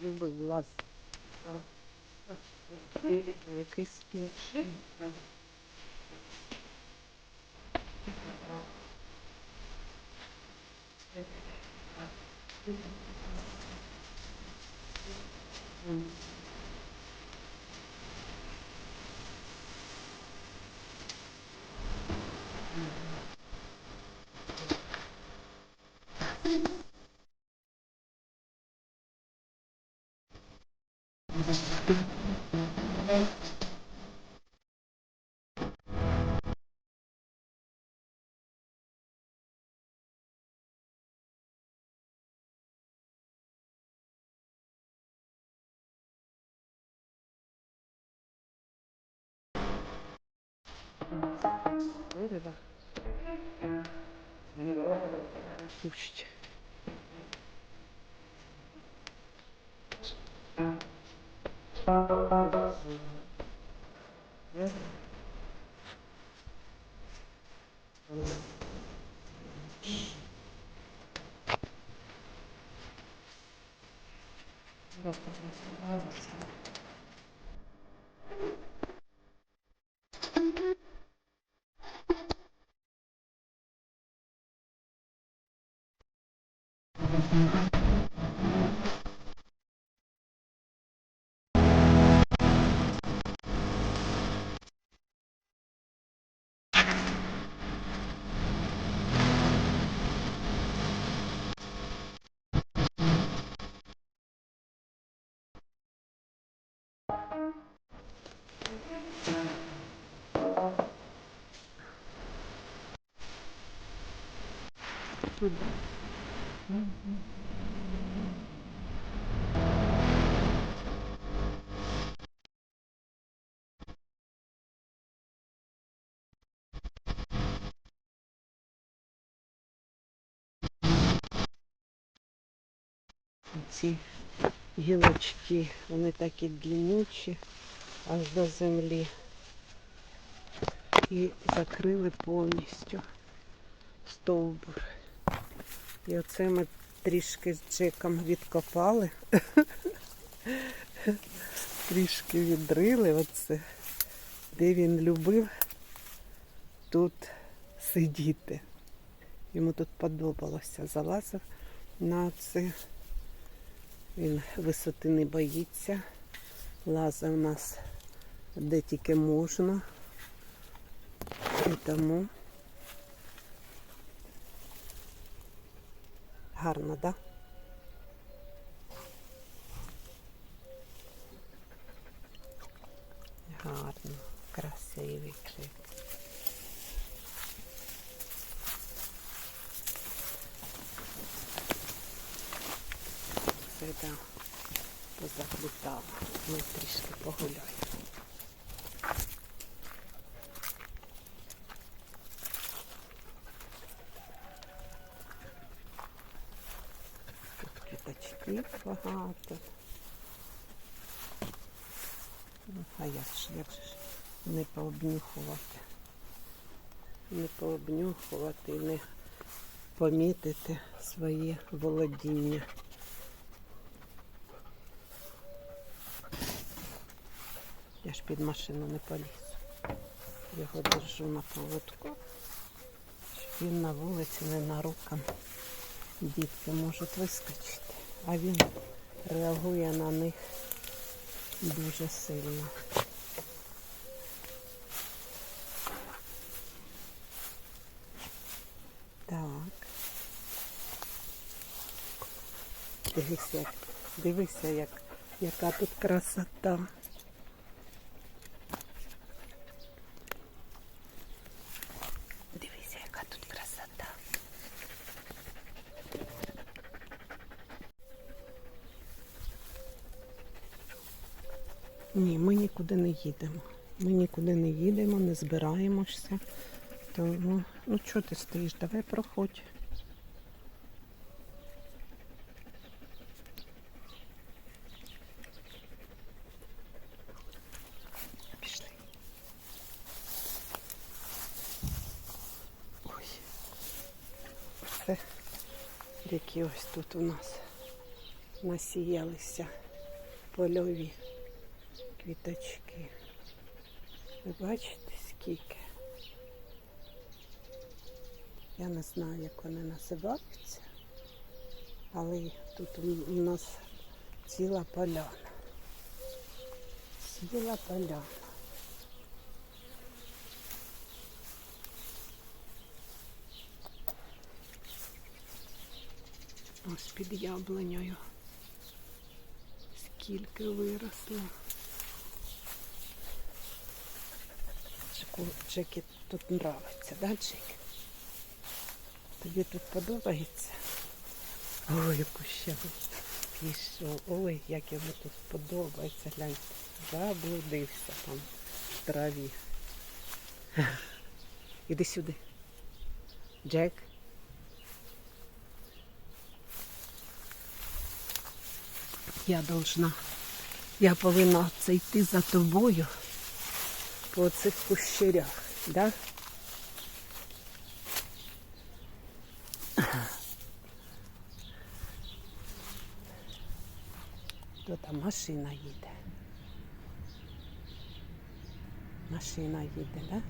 Будь ласка. Якийсь інший. Вирива. Пусть. Ці гілочки, вони такі длиннючі, аж до землі. І закрили повністю стовбур. І оце ми трішки з Джеком відкопали. трішки відрили оце, де він любив тут сидіти. Йому тут подобалося. Залазив на це. Він висоти не боїться. Лазив нас де тільки можна. І тому гарно, так? Да? Гарно, красивий крик. Це да, позаплітало. Ми трішки погуляємо. Тут квіточки багато. Ну, а як ж, як ж не пообнюхувати? Не пообнюхувати, і не помітити своє володіння. Я ж під машину не полізу. Його держу на поводку, щоб він на вулиці ненароком дітки можуть вискочити. А він реагує на них дуже сильно. Так. Дивися, дивися, як, яка тут красота. Дивися, яка тут красота. Ні, ми нікуди не їдемо. Ми нікуди не їдемо, не збираємося. Тому, ну чого ти стоїш? Давай проходь. Пішли. Ой. Це які ось тут у нас насіялися польові квіточки. Ви бачите, скільки? Я не знаю, як вони називаються, але тут у нас ціла поляна. Ціла поляна. Ось під яблунею. Скільки виросло. Джеку, Джекі тут нравиться, да, Джек? Тобі тут подобається? Ой, кущавий пішов. Ой, як йому тут подобається. Глянь, заблудився там в траві. Іди сюди. Джек. Я должна. Я повинна це йти за тобою по цих кущерях, да? То там машина їде. Машина їде, да?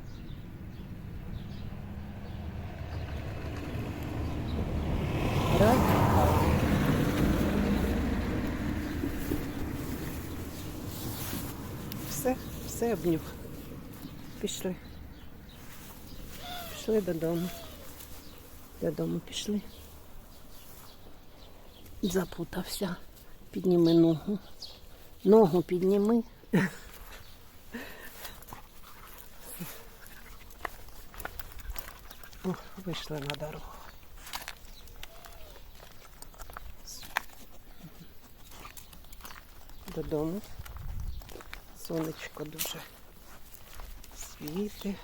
Все, все обнюх. Пішли. Пішли додому. Додому пішли. Запутався. Підніми ногу. Ногу підніми. Вийшли на дорогу. Додому. Сонечко дуже світи.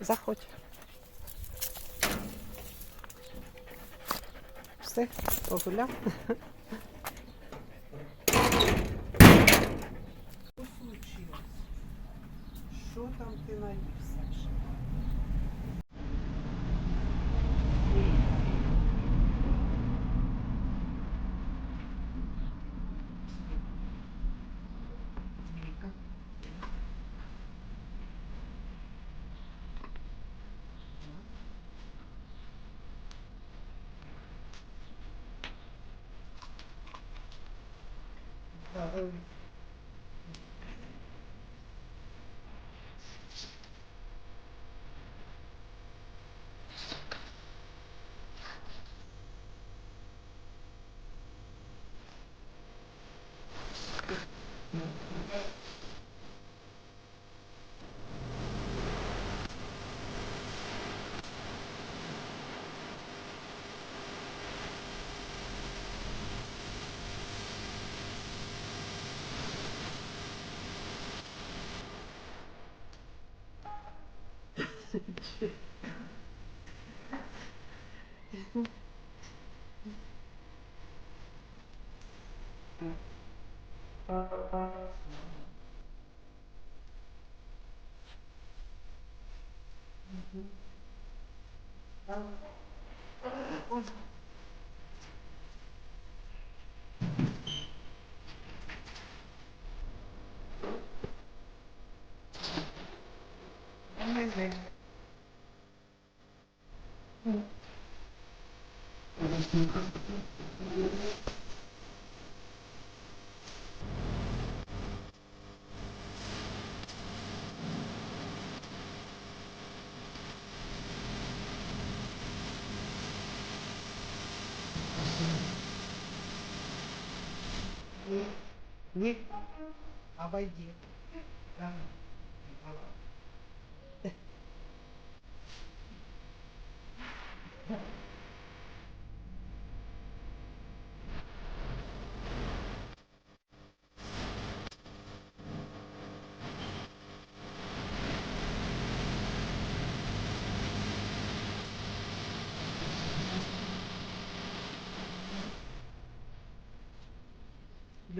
Заходь. Все, погуляв. Uh um, own message. Amazing. Ні. Обойди. Да.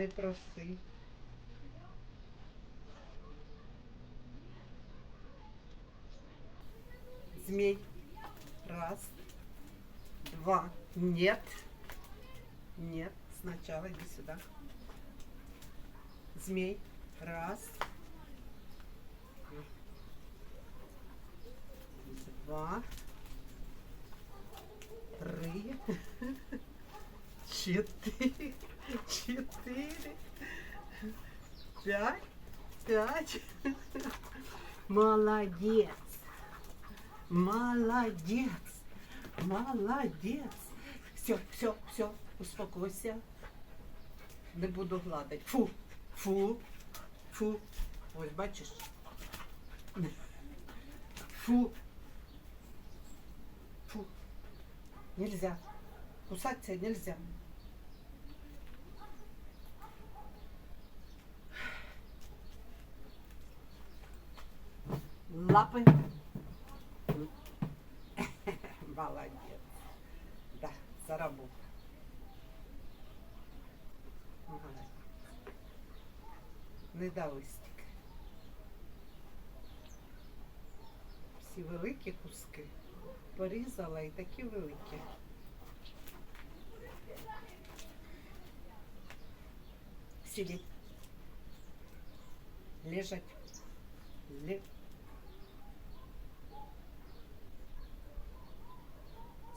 Не проси. Змей. Раз. Два. Нет. Нет. Сначала иди сюда. Змей. Раз. Два. Три. Четыре. Четыре. Пять. Пять. Молодец. Молодец. Молодец. Все, все, все, успокойся. Не буду гладити. Фу, фу, фу. Ось бачиш. Фу. Фу. Нельзя. Кусаться нельзя. Лапы. Молодец. Да, заработал. Молодец. Не дали. Всі великі куски. Порізала і такі великі. Сидіть. Лежать. Ле...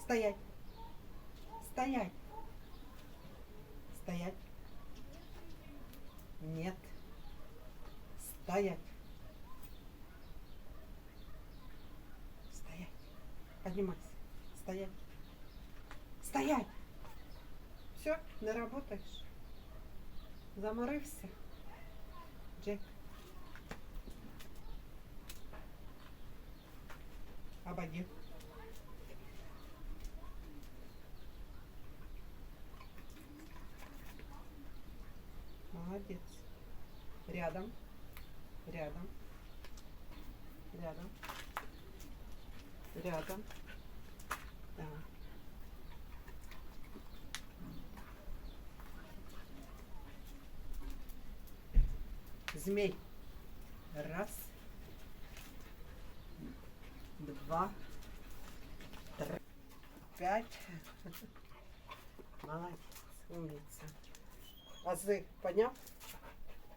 Стоять. Стоять. Стоять. Нет. Стоять. Стоять. Поднимайся. Стоять. Стоять. Все, не работаешь. Заморився. Джек. Ободи. Молодец. Рядом. Рядом. Рядом. Рядом. Да. Змей. Раз. Два. Три. Пять. Молодец. Умница. Ази, поняв?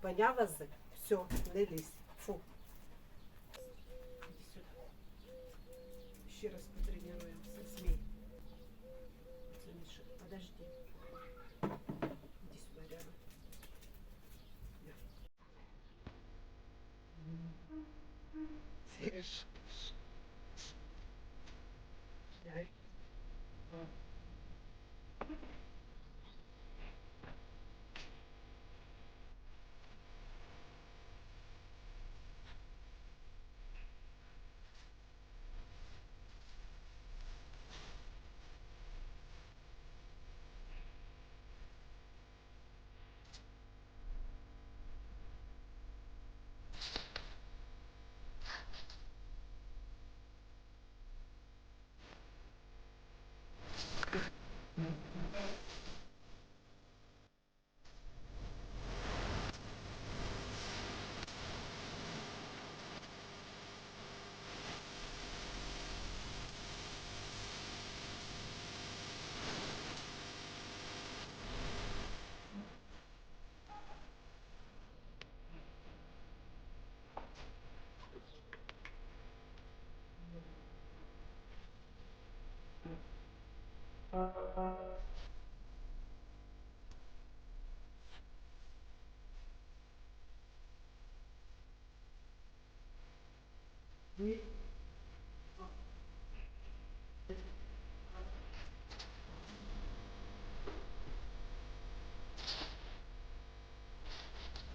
Поняв ази? Все, не лізь. Фу. Ще раз Ні.